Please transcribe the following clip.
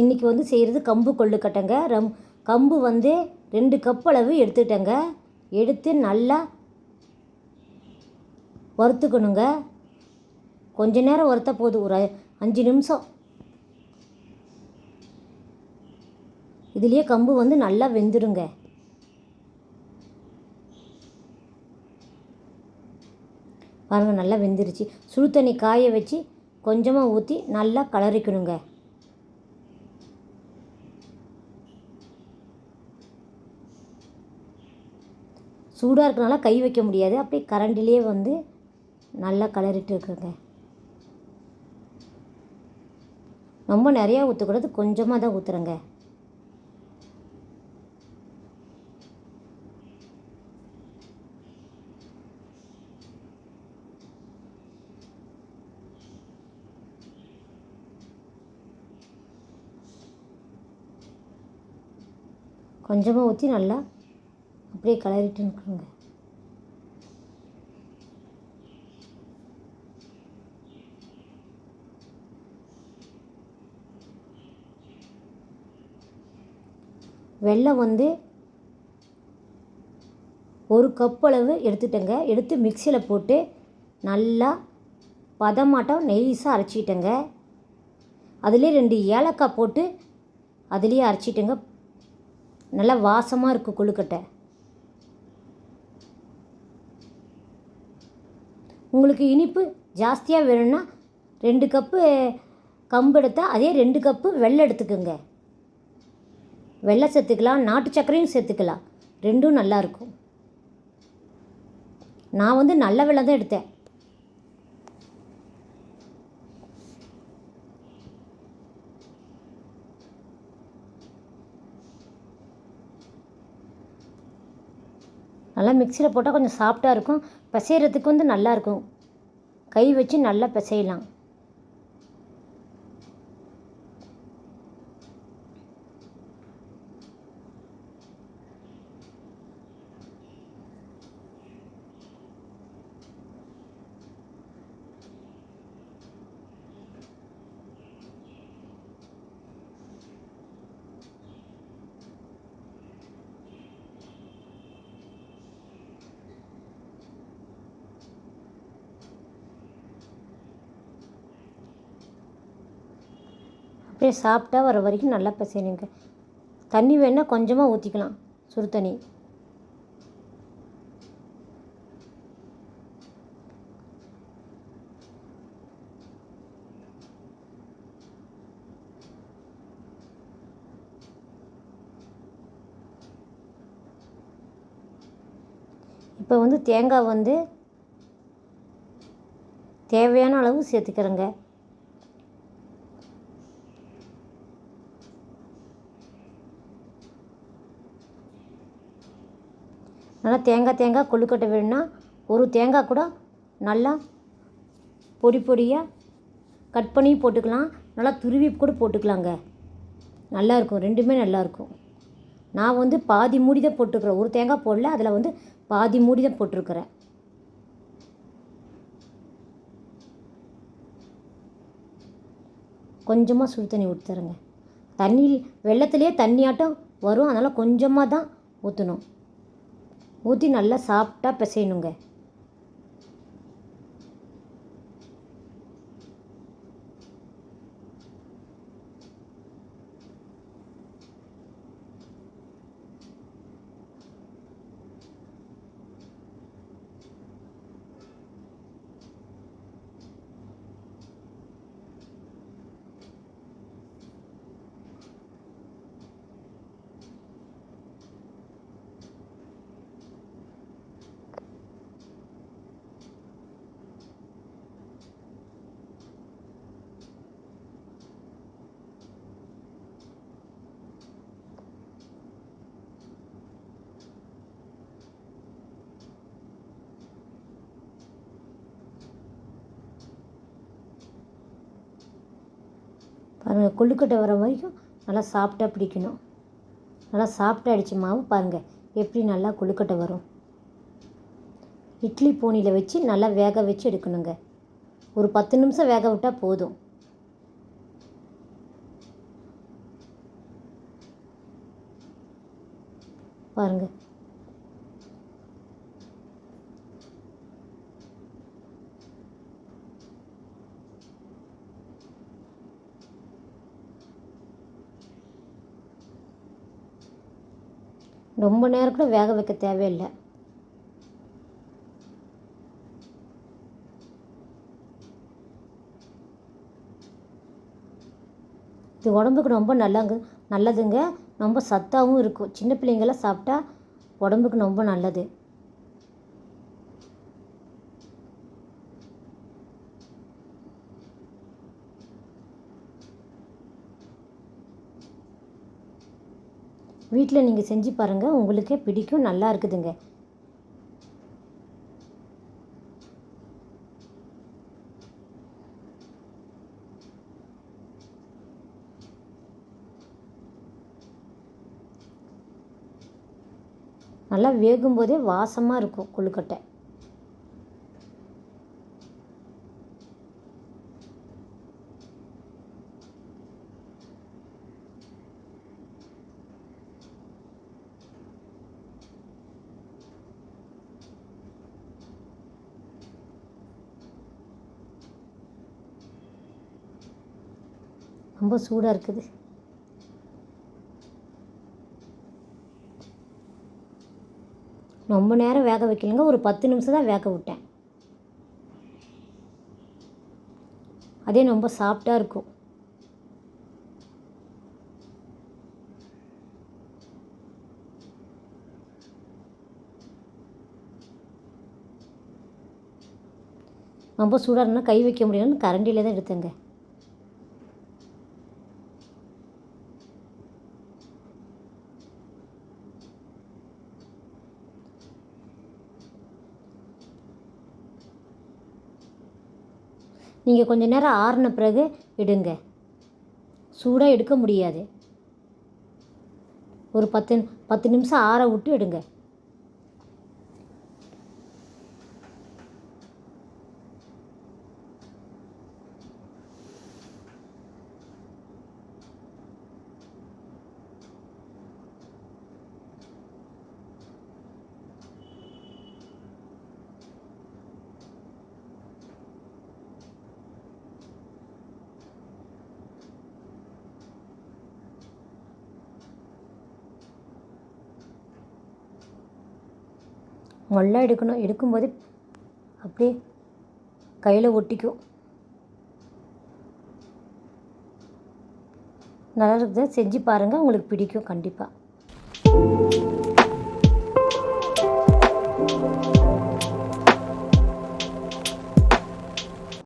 இன்றைக்கி வந்து செய்கிறது கம்பு கொள்ளுக்கட்டைங்க ரம் கம்பு வந்து ரெண்டு கப் அளவு எடுத்துட்டேங்க. எடுத்து நல்லா வறுத்துக்கணுங்க. கொஞ்ச நேரம் வறுத்த போதும். ஒரு அஞ்சு நிமிஷம். இதுலேயே கம்பு வந்து நல்லா வெந்துருங்க. பாருங்கள் நல்லா வெந்துருச்சு. சுடு தண்ணி காய வச்சு கொஞ்சமாக ஊற்றி நல்லா கலரிக்கணுங்க. சூடாக இருக்கனால கை வைக்க முடியாது. அப்படியே கரண்டிலே வந்து நல்லா கலரிட்டு இருக்குங்க. ரொம்ப நிறையா ஊற்றக்கூடாது கொஞ்சமாக தான் ஊற்றுறேங்க கொஞ்சமாக ஊற்றி நல்லா அப்படியே கலரிட்டு நிற்குங்க. வெள்ளம் வந்து ஒரு கப் அளவு எடுத்துட்டேங்க. எடுத்து மிக்சியில் போட்டு நல்லா பதமாட்டம் நெய்ஸாக அரைச்சிட்டேங்க. அதுலேயே ரெண்டு ஏலக்காய் போட்டு அதுலேயே அரைச்சிட்டேங்க. நல்லா வாசமாக இருக்குது கொழுக்கட்டை. உங்களுக்கு இனிப்பு ஜாஸ்தியாக வேணும்னா ரெண்டு கப்பு கம்பு எடுத்தால் அதே ரெண்டு கப்பு வெள்ளை எடுத்துக்கோங்க. வெள்ளை சேர்த்துக்கலாம் நாட்டு சர்க்கரையும் சேர்த்துக்கலாம். ரெண்டும் நல்லாயிருக்கும் நான் வந்து நல்ல வெள்ளை தான் எடுத்தேன். நல்லா மிக்சியில் போட்டால் கொஞ்சம் சாஃப்டாக இருக்கும். பிசைகிறதுக்கு வந்து நல்லாயிருக்கும் கை வச்சு நல்லா பிசையலாம். அப்படியே சாப்பிட்டா வர வரைக்கும் நல்லா பிசையணுங்க தண்ணி வேணால் கொஞ்சமாக ஊற்றிக்கலாம் சுடு தண்ணி. இப்போ வந்து தேங்காய் வந்து தேவையான அளவு சேர்த்துக்கிறேங்க. நல்லா தேங்காய் தேங்காய் கொழுக்கட்டை வேணும்னா ஒரு தேங்காய் கூட நல்லா பொடி பொடியாக கட் பண்ணி போட்டுக்கலாம். நல்லா துருவி கூட போட்டுக்கலாங்க. நல்லாயிருக்கும் ரெண்டுமே நல்லாயிருக்கும் நான் வந்து பாதி மூடி தான் போட்டுக்கிறேன். ஒரு தேங்காய் போடல அதில் வந்து பாதி மூடி தான் போட்டிருக்கிறேன். கொஞ்சமாக சுடு தண்ணி ஊற்றுறேங்க தண்ணி வெள்ளத்துலேயே தண்ணியாட்டம் வரும். அதனால் கொஞ்சமாக தான் ஊற்றணும் ஊற்றி நல்லா சாஃப்டாக பிசையணுங்க. பாருங்கள் கொழுக்கட்டை வர வரைக்கும் நல்லா சாஃப்டாக பிடிக்கணும். நல்லா சாஃப்டாக அடித்த மாவு பாருங்கள் எப்படி நல்லா கொழுக்கட்டை வரும். இட்லி பூனியில் வச்சு நல்லா வேக வச்சு எடுக்கணுங்க. ஒரு பத்து நிமிஷம் வேக விட்டால் போதும். பாருங்கள் ரொம்ப நேரம் கூட வேக வைக்க தேவையில்லை. இது உடம்புக்கு ரொம்ப நல்லாங்க நல்லதுங்க. ரொம்ப சத்தாகவும் இருக்கும். சின்ன பிள்ளைங்களாம் சாப்பிட்டா உடம்புக்கு ரொம்ப நல்லது. வீட்டில் நீங்கள் செஞ்சு பாருங்கள் உங்களுக்கே பிடிக்கும். நல்லா இருக்குதுங்க. நல்லா வேகும்போதே வாசமாக இருக்கும் கொழுக்கட்டை. ரொம்ப சூடாக இருக்குது. ரொம்ப நேரம் வேக வைக்கலங்க. ஒரு பத்து நிமிஷம் தான் வேக விட்டேன். அதே ரொம்ப சாஃப்டாக இருக்கும். ரொம்ப சூடாக இருந்தால் கை வைக்க முடியலன்னு கரண்டியில் தான் எடுத்தேங்க. நீங்கள் கொஞ்சம் நேரம் ஆறின பிறகு எடுங்க. சூடாக எடுக்க முடியாது. ஒரு பத்து பத்து நிமிஷம் ஆற விட்டு எடுங்க. நல்லா எடுக்கணும். எடுக்கும்போது அப்படியே கையில் ஒட்டிக்கும். நல்லா இருக்குது? செஞ்சு பாருங்கள் உங்களுக்கு பிடிக்கும். கண்டிப்பாக